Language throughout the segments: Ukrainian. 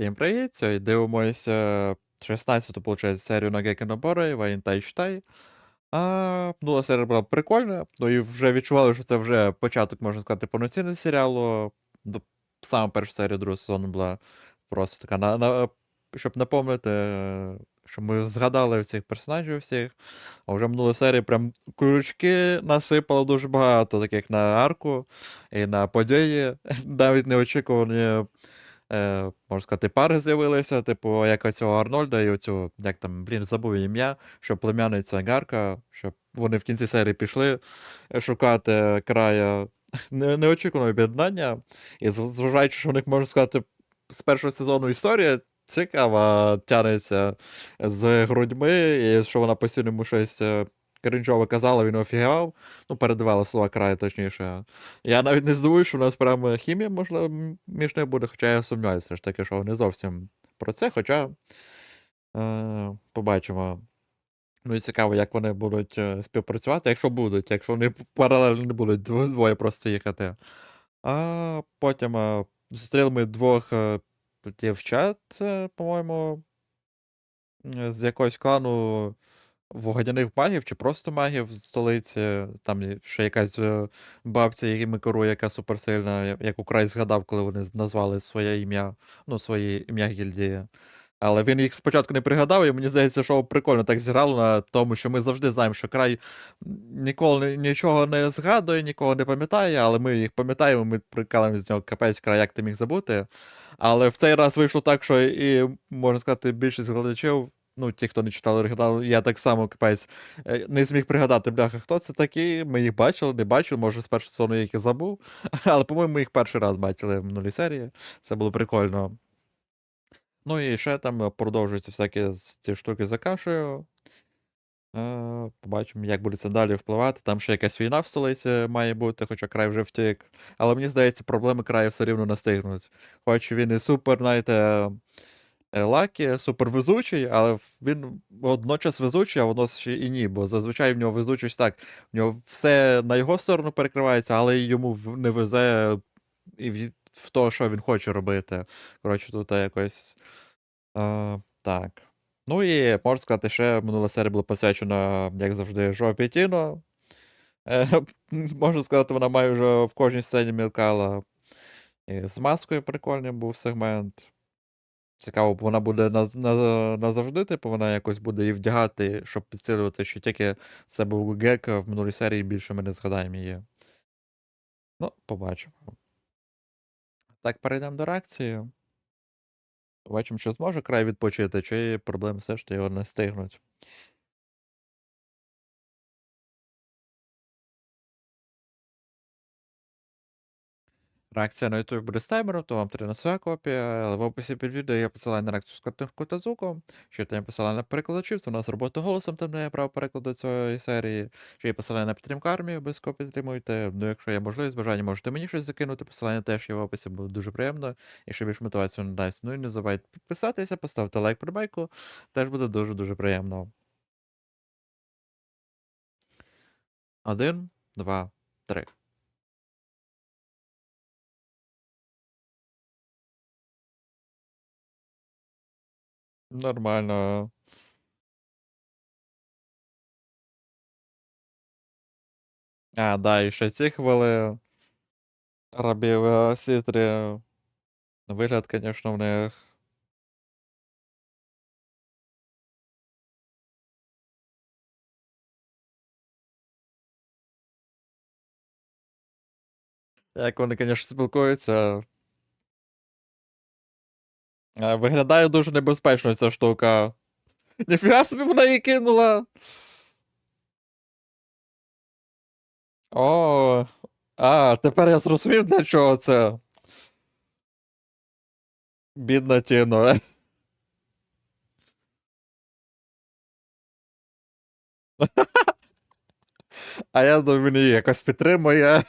Всім привіт! Сьогодні дивимося 16-ту, виходить, серію на Гекенобори, Вайнтайштай. А, минула серія була прикольна, ну і вже відчували, що це вже початок, можна сказати, повноцінного серіалу. До- Саме перша серія другого сезону була просто така, на, на, щоб напомнити, що ми згадали цих персонажів всіх. А вже минулої серії прям крючки насипало дуже багато, таких на арку і на події, навіть неочікувані е, можна сказати, пари з'явилися, типу, як оцього Арнольда і оцю, як там, блін, забув ім'я, що племянниця Гарка, щоб вони в кінці серії пішли шукати края не- неочікуваного об'єднання. І зважаючи, що в них, можна сказати, з першого сезону історія цікава тянеться з грудьми, і що вона постійно йому щось. Е, Кринжово казала, він офігав, ну, передавала слова краю, точніше. Я навіть не здивуюсь, що у нас прям хімія, можливо, між ними буде, хоча я сумніваюся, ж таки, що не зовсім про це, хоча е, побачимо. Ну і цікаво, як вони будуть е, співпрацювати, якщо будуть, якщо вони паралельно не будуть двоє просто їхати. А потім е, зустріли ми двох е, дівчат, е, по-моєму, з якогось клану вогняних магів чи просто магів з столиці. Там ще якась е, бабця, якими керує, яка суперсильна, як украй згадав, коли вони назвали своє ім'я, ну, своє ім'я гільдії. Але він їх спочатку не пригадав, і мені здається, що прикольно так зіграло на тому, що ми завжди знаємо, що край ніколи нічого не згадує, нікого не пам'ятає, але ми їх пам'ятаємо, ми прикалимо з нього капець край, як ти міг забути. Але в цей раз вийшло так, що і, можна сказати, більшість глядачів, ну, ті, хто не читали оригінал, я так само капець е, не зміг пригадати, бляха, хто це такі. Ми їх бачили, не бачили, може, з першого сезону я їх і забув. Але, по-моєму, ми їх перший раз бачили в минулій серії. Це було прикольно. Ну і ще там продовжуються всякі ці штуки за кашею. Е, Побачимо, як буде це далі впливати. Там ще якась війна в столиці має бути, хоча край вже втік. Але мені здається, проблеми краю все рівно настигнуть. Хоч він і супер, знаєте, лакі, супер везучий, але він водночас везучий, а водночас ще і ні. Бо зазвичай в нього везучість так. В нього все на його сторону перекривається, але йому не везе і в, в то, що він хоче робити. Коротше, тут якось. Е, так. Ну і можна сказати, ще минула серія була посвячена, як завжди, жопі Тіно. Е, можна сказати, вона майже в кожній сцені мілкала. І з маскою прикольним був сегмент. Цікаво, вона буде наз- на- назавжди, типу, вона якось буде її вдягати, щоб підсилювати, що тільки це був гек в минулій серії, більше ми не згадаємо її. Ну, побачимо. Так, перейдемо до реакції. Побачимо, що зможе край відпочити, чи проблеми все ж таки його не стигнуть. Реакція на YouTube буде з таймером, то вам потрібна своя копія, але в описі під відео є посилання на реакцію з картинку та звуком, ще там є посилання на перекладачів, це у нас робота голосом, там де є право перекладу цієї серії, ще є посилання на підтримку армії, обов'язково підтримуйте. Ну, якщо є можливість, бажання, можете мені щось закинути, посилання теж є в описі, буде дуже приємно, ще більш мотивацію надасть. Ну і не забувайте підписатися, поставити лайк прибайку, теж буде дуже-дуже приємно. Один, два, три. Нормально. А, да, і ще ці хвили рабів е, Сітрі. Вигляд, звісно, в них. Як вони, звісно, спілкуються. Е, Виглядає дуже небезпечно ця штука. Ніфіга собі вона її кинула. О, а, тепер я зрозумів, для чого це. Бідна Тіно. А я думаю, він її якось підтримує.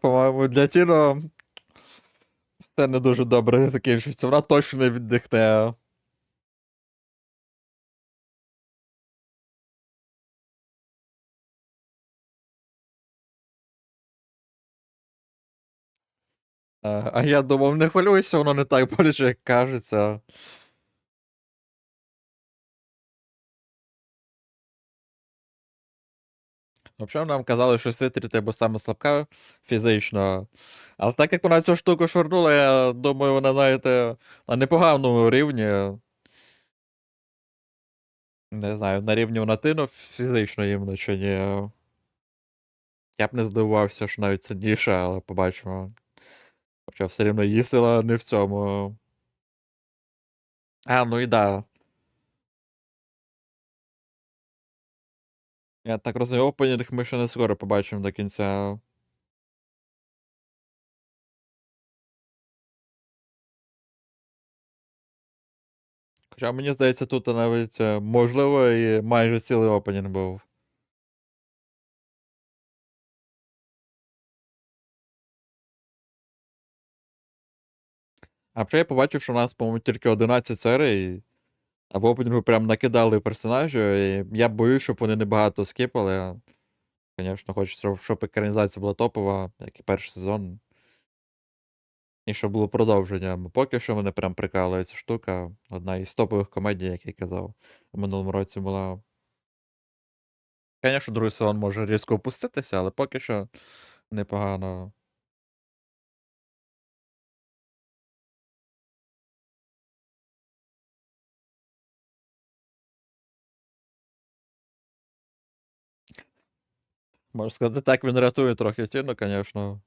По-моєму, для Тіно це не дуже добре закінчується. Вона точно не віддихне. А, а я думав, не хвилюйся, воно не так боляче, як кажеться. Взагалі нам казали, що Ситрі тебе саме слабка фізично. Але так як вона цю штуку швирнула, я думаю, вона, знаєте, на непоганому рівні. Не знаю, на рівні вона тину фізично іменно чи ні. Я б не здивувався, що навіть сильніше, але побачимо. Хоча все рівно її не в цьому. А, ну і да. Я так розумію, опенінг ми ще не скоро побачимо до кінця. Хоча мені здається, тут навіть е, можливо і майже цілий опенінг був. А вже я побачив, що у нас, по-моєму, тільки 11 серій. А в опенінгу прям накидали персонажів, і я боюсь, щоб вони небагато скіпали. Звісно, хочеться, щоб екранізація була топова, як і перший сезон. І щоб було продовження. Поки що мене прям прикалує ця штука. Одна із топових комедій, як я казав, у минулому році була. Звісно, другий сезон може різко опуститися, але поки що непогано. Можна сказати, так він рятує трохи тіну, звісно.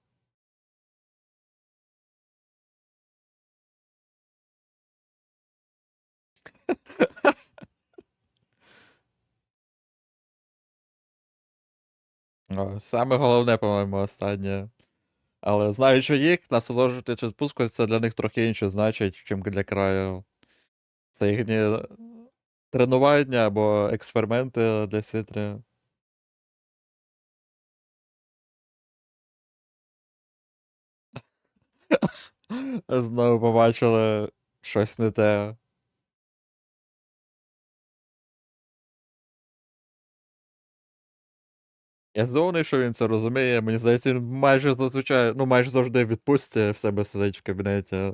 Саме головне, по-моєму, останнє. Але знаючи їх, насолоджувати чи спуску, це для них трохи інше значить, чим для краю. Це їхні тренування або експерименти для Сітрі. Знову побачили щось не те. Я здивований, що він це розуміє. Мені здається, він майже зазвичай, ну майже завжди відпустить в себе сидить в кабінеті.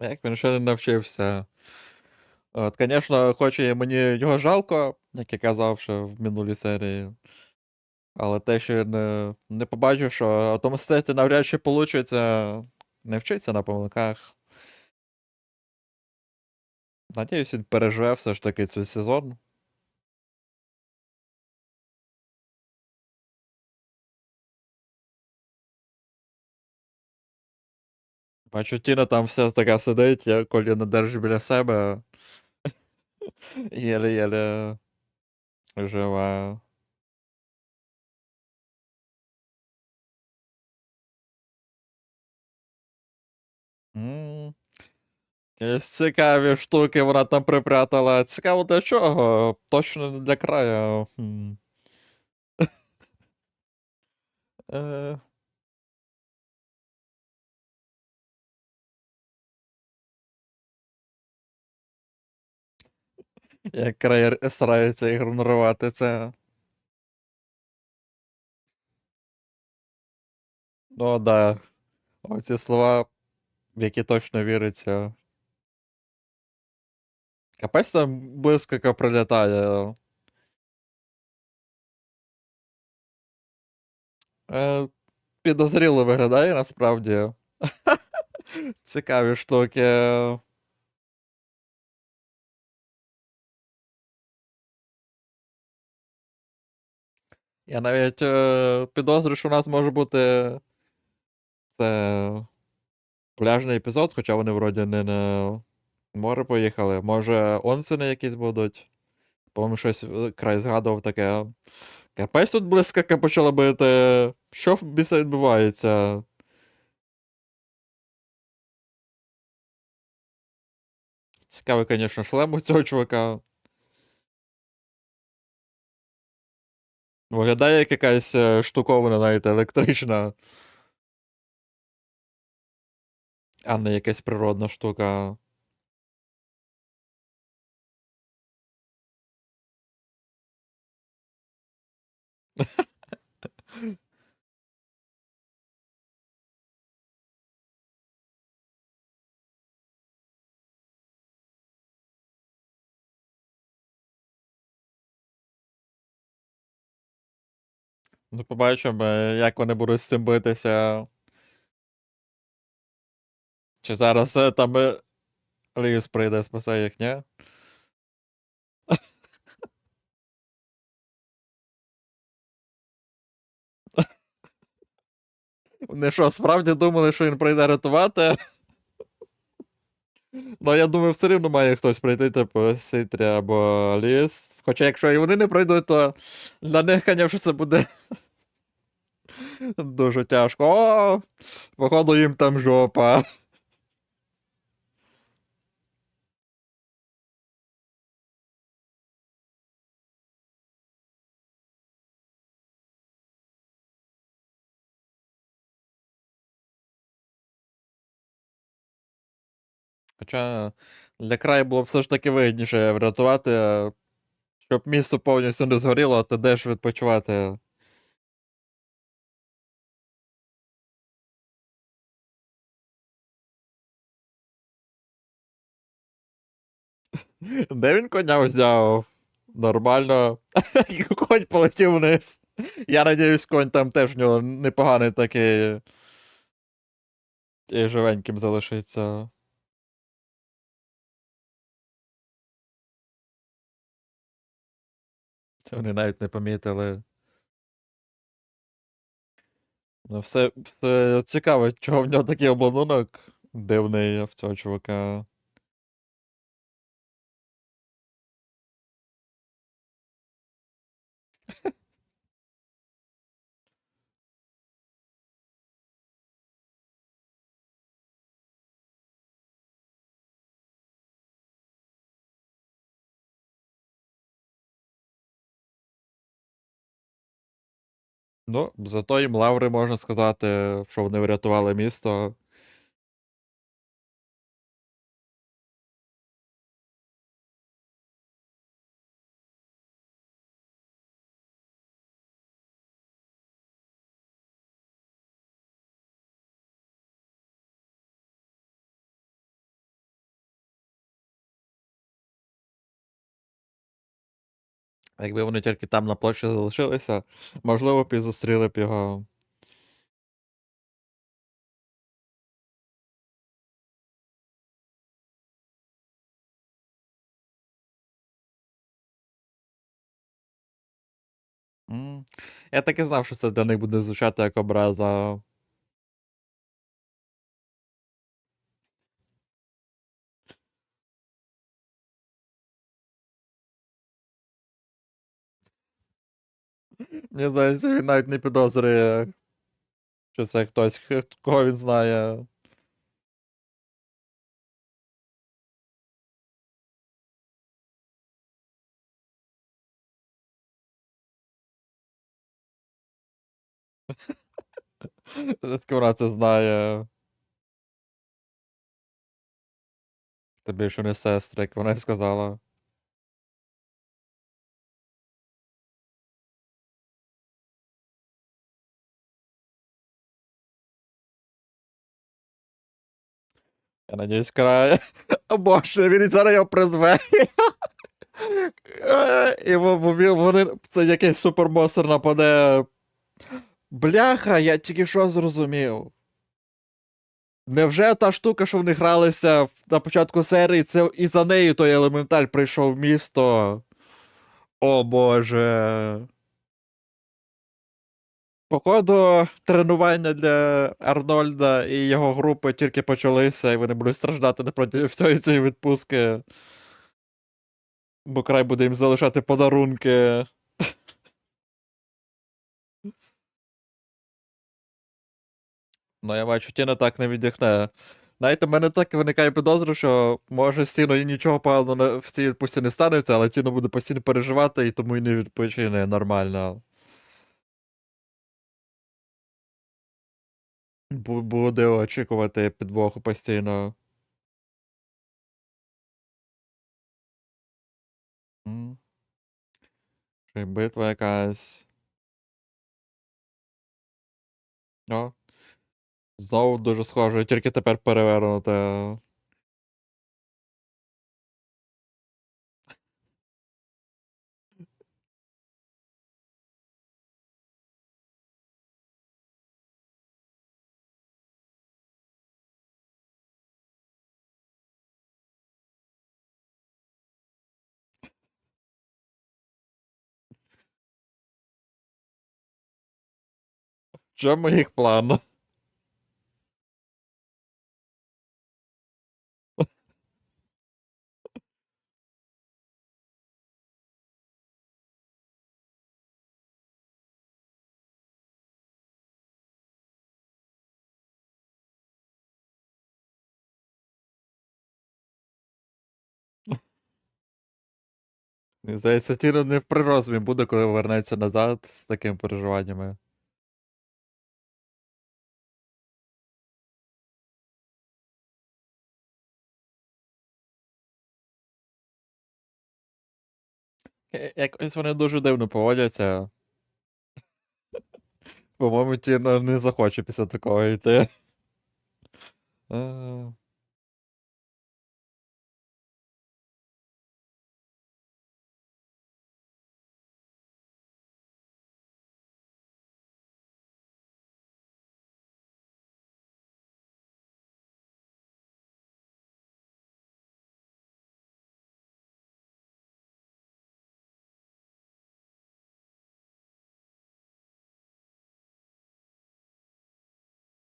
Як він ще не навчився. От, звісно, хоч і мені його жалко, як я казав ще в минулій серії. Але те, що я не, не побачив, що отомстити навряд чи вийде, не вчиться на помилках. Надіюсь, він переживе все ж таки цей сезон. Бачу, Тіна там вся така сидить, я коліна держить біля себе. Єле-єле жива. Якісь цікаві штуки вона там припрятала. Цікаво для чого? Точно не для краю. Як край старається ігнорувати це. Ну да. Оці слова, в які точно віриться. Капець там блискавка прилітає. Е, підозріло виглядає насправді. Цікаві штуки. Я навіть е, підозрюю, що у нас може бути це пляжний епізод, хоча вони вроді не на море поїхали. Може, онсини якісь будуть. По-моєму, щось е, край згадував таке. Капець тут близько почало бити. Що в біса відбувається? Цікавий, звісно, шлем у цього чувака. Виглядає як якась штукована штуковина, навіть електрична. А не якась природна штука. Ну, побачимо, е, як вони будуть з цим битися. Чи зараз е, там е, Ліус прийде, спасе їх, ні? Вони що, справді думали, що він прийде рятувати? Ну, я думаю, все рівно має хтось прийти, типу, Ситрі або Ліс. Хоча якщо і вони не прийдуть, то для них, звісно, це буде дуже тяжко. О, походу їм там жопа. Хоча для краю було б все ж таки вигідніше врятувати, щоб місто повністю не згоріло, а де ж відпочивати. Де він коня взяв? Нормально. Конь полетів вниз. Я надіюсь, конь там теж в нього непоганий такий. І живеньким залишиться. Вони навіть не помітили. Ну, все, все цікаво, чого в нього такий обладунок дивний в цього чувака. Ну, зато їм лаври можна сказати, що вони врятували місто. Якби вони тільки там на площі залишилися, можливо, б і зустріли б його. Я так і знав, що це для них буде звучати як образа. Мені здається, він навіть не підозрює, що це хтось, кого він знає. Вона це знає? Тобі що не сестра, як вона сказала. Я надіюсь. О боже, він зараз його призве. І вони, це якийсь супермонстр нападе. Бляха, я тільки що зрозумів. Невже та штука, що вони гралися на початку серії, це і за нею той елементаль прийшов в місто. О боже. Походу, тренування для Арнольда і його групи тільки почалися, і вони будуть страждати напроти всієї цієї відпустки. Бо край буде їм залишати подарунки. Ну, я бачу, Тіна так не віддихне. Знаєте, в мене так виникає підозра, що може стіно і нічого поганого в цій відпустці не станеться, але Тіно буде постійно переживати і тому і не відпочине нормально. Буде очікувати підвоху постійно. Чи битва якась. О. Знову дуже схоже, тільки тепер перевернуте. Чому їх план? Здається, Тіно не в прирозумі буде, коли вернеться назад з такими переживаннями. Якось вони дуже дивно поводяться. По-моєму, ті не захоче після такого йти.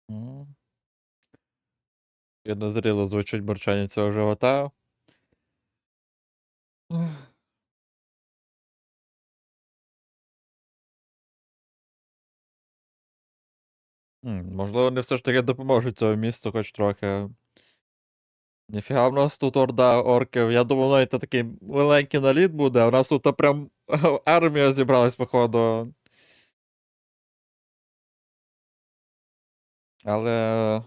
Е, м. Звучить бурчання цього живота. Можливо, вони все ж таки допоможуть цьому місту хоч трохи. Ніфіга в нас тут орда орків. Я думав, навіть такий маленький наліт буде, а в нас тут прям армія зібралась, походу. Але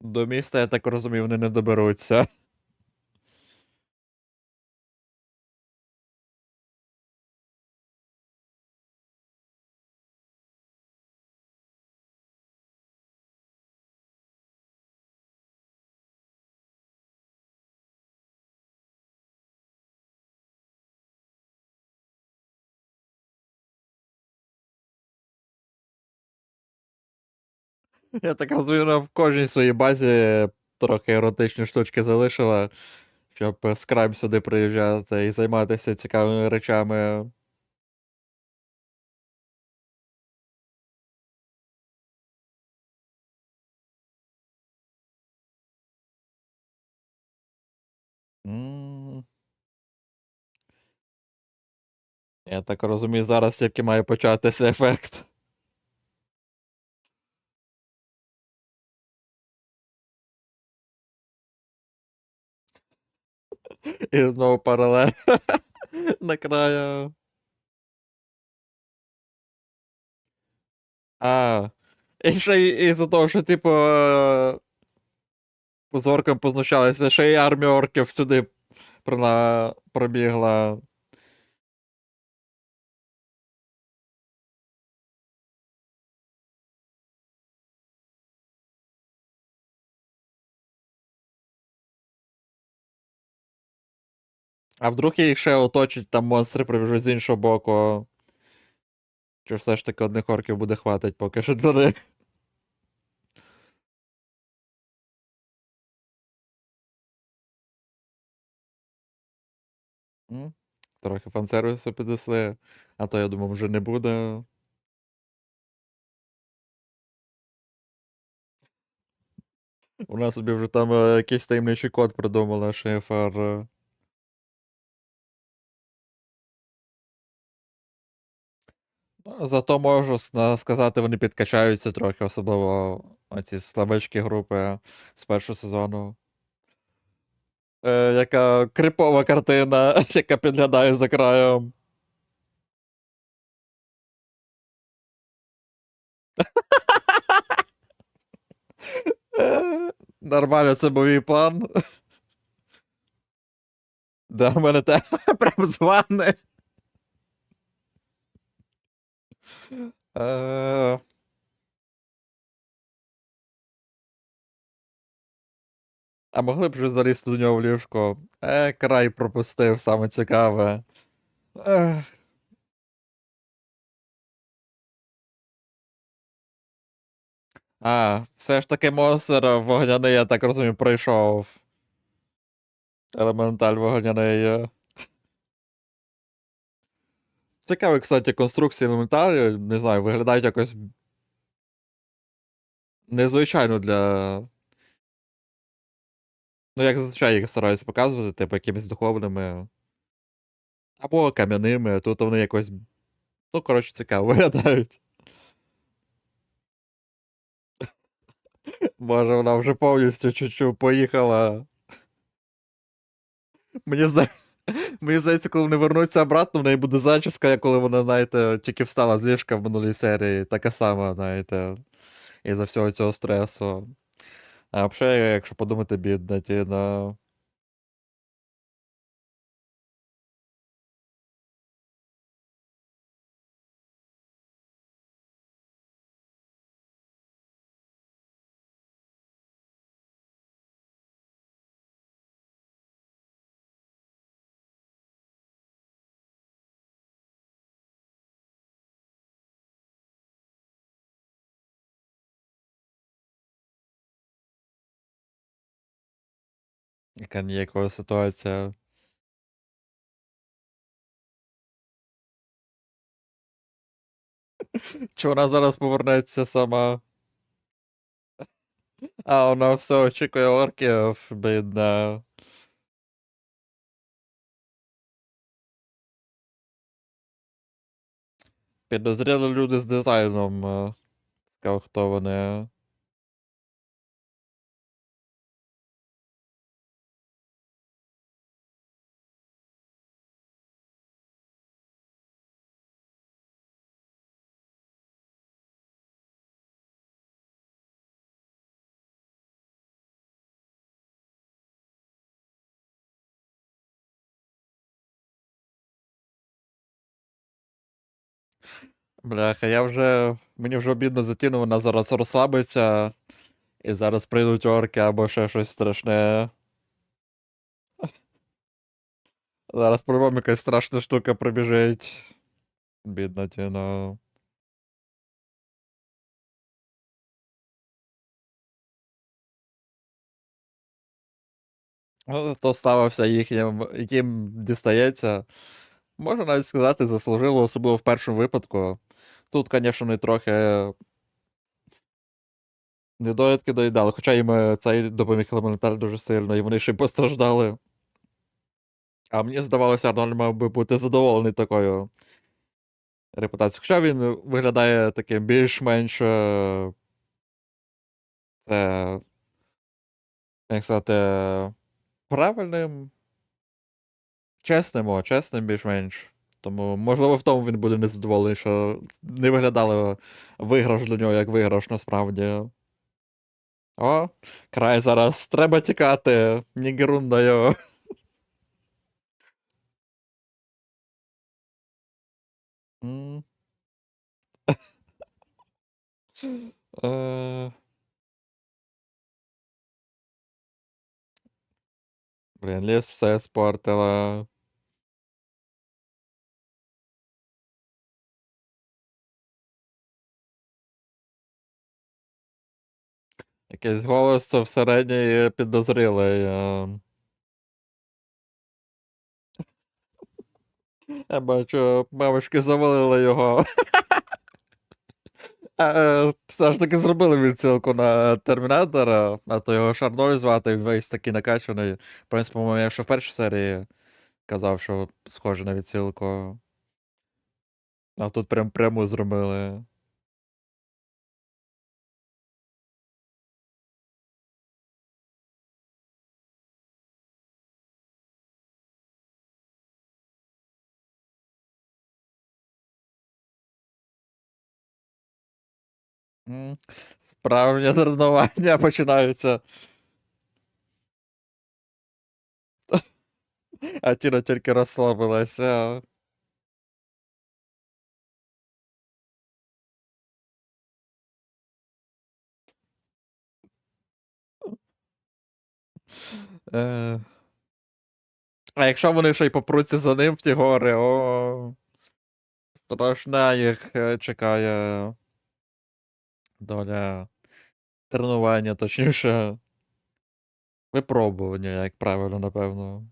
до міста, я так розумію, вони не доберуться. Я так розумію, вона в кожній своїй базі трохи еротичні штучки залишила, щоб з сюди приїжджати і займатися цікавими речами. Я так розумію, зараз тільки має початися ефект. І знову паралель на краю. А. І ще й із-за того, що, типу, е, з орком познущалися, ще й армія орків сюди пробігла. А вдруг їх ще оточать там монстри прибіжуть з іншого боку. Чи все ж таки одних орків буде хватить поки що для них. М, Трохи фан-сервісу піднесли, а то я думав, вже не буде. У нас собі вже там е, якийсь таємничий код придумала шифр. Зато можу сказати, вони підкачаються трохи, особливо оці слабечкі групи з першого сезону. Е, яка крипова картина, яка підглядає за краєм. Нормально, це був мій план. Да, в мене те прям зване. Е, А могли б вже залізти до нього в ліжко. Е, край пропустив, саме цікаве. Ех. А, все ж таки монстр вогняний, я так розумію, пройшов. Елементаль вогняний. Цікаві, кстати, конструкції елементалі, не знаю, виглядають якось незвичайно для. Ну, як зазвичай їх стараються показувати, типу, якимись духовними. Або кам'яними, тут вони якось. Ну, коротше, цікаво виглядають. Може, вона вже повністю чуть-чуть поїхала. Мені здається, Мені здається, коли вони вернуться обратно, в неї буде зачіска, коли вона, знаєте, тільки встала з ліжка в минулій серії. Така сама, знаєте, із-за всього цього стресу. А взагалі, якщо подумати, бідна Тіна. Яка ніякова ситуація. Чи вона зараз повернеться сама? А, вона все очікує орків, бідна. Підозріли люди з дизайном. е, Сказав, хто вони. Бляха, я вже. Мені вже обідно за Тіну, вона зараз розслабиться. І зараз прийдуть орки або ще щось страшне. Зараз по-любому якась страшна штука прибіжить. Бідна Тіна. Ну, то ставився їхнім, яким дістається. Можна навіть сказати, заслужило, особливо в першому випадку. Тут, звісно, не трохи недоїдки доїдали, хоча їм е, цей допоміг елементаль дуже сильно, і вони ще й постраждали. А мені здавалося, Арнольд мав би бути задоволений такою репутацією. Хоча він виглядає таким більш-менш. е, Це. Як сказати. Правильним. Чесним, о, чесним більш-менш. Тому, можливо, в тому він буде незадоволений, що не виглядало виграш для нього як виграш насправді. О, край зараз. Треба тікати. Нігерундаю. М. Е. Блін, ліс все спортила. Якийсь голос всередині підозрілий. е. Я бачу, мамочки завалили його. Е, Все ж таки зробили відсилку на Термінатора, а то його Шарноль звати, він весь такий накачаний. В принципі, я ще в першій серії казав, що схоже на відсилку. А тут прям пряму зробили. Справжнє тренування починаються. А Тіна тільки розслабилася. Е. А якщо вони ще й попруться за ним в ті гори, о. Страшна їх е, чекає доля тренування, точніше. Випробування, як правильно, напевно.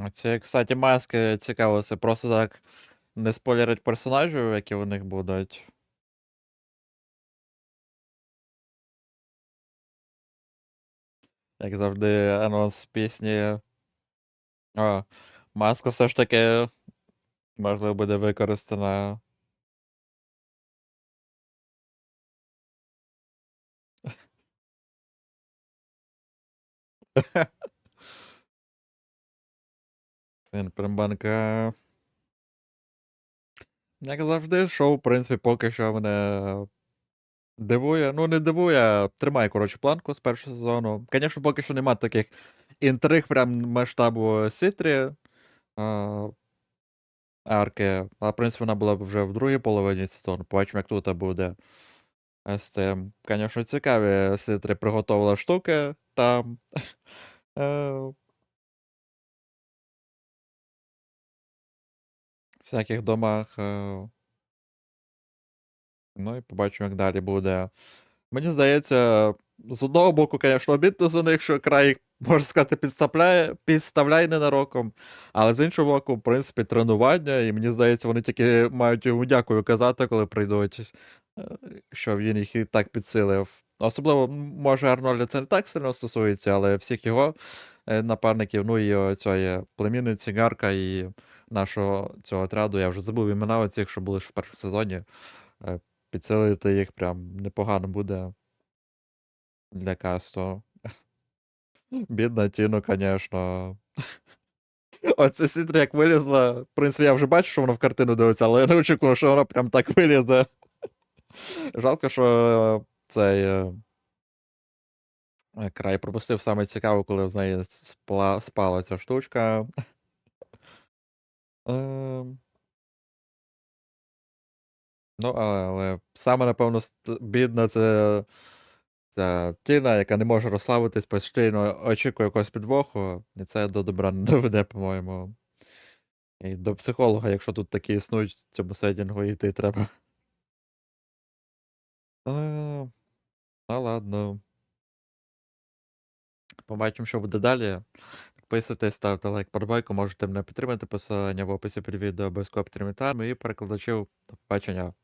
Оці, кстати, маски цікаво, це просто так не спойлерить персонажів, які у них будуть. Як завжди, анонс пісні. О, маска все ж таки, можливо, буде використана. Син Примбанка. Як завжди, шоу, в принципі, поки що мене дивує. Ну, не дивує, тримає, коротше, планку з першого сезону. Звісно, поки що нема таких інтриг прям масштабу Ситрі. А, арки. А, в принципі, вона була б вже в другій половині сезону. Побачимо, як тут буде. Е, З тим. Звісно, цікаві Ситрі приготувала штуки там. всяких домах. е. Ну і побачимо, як далі буде. Мені здається, з одного боку, звісно, обідно за них, що край, можна сказати, підставляє, підставляє ненароком. Але з іншого боку, в принципі, тренування, і мені здається, вони тільки мають йому дякую казати, коли прийдуть, е, що він їх і так підсилив. Особливо, може, Арнольда це не так сильно стосується, але всіх його е, напарників, ну і цієї племінниці Гарка і нашого цього отряду, я вже забув імена оцих, що були ж в першому сезоні. Е, Підсилити їх прям непогано буде для касту. Бідна Тіну, звісно. Оце Сітрі як вилізла. В принципі, я вже бачу, що воно в картину дивиться, але я не очікував, що вона прям так вилізе. Жалко, що цей е, е, край пропустив саме цікаво, коли з неї спала ця штучка. Ем. Ну, але, але саме, напевно, бідна це ця Тіна, яка не може розслабитись, постійно очікує якогось підвоху, і це до добра не доведе, по-моєму. І до психолога, якщо тут такі існують в цьому сеттингу, йти треба. А, ну ладно. Побачимо, що буде далі. Підписуйтесь, ставте лайк, подобайку, можете мене підтримати. Посилання в описі під відео обов'язково підтримати армію і перекладачів. До побачення.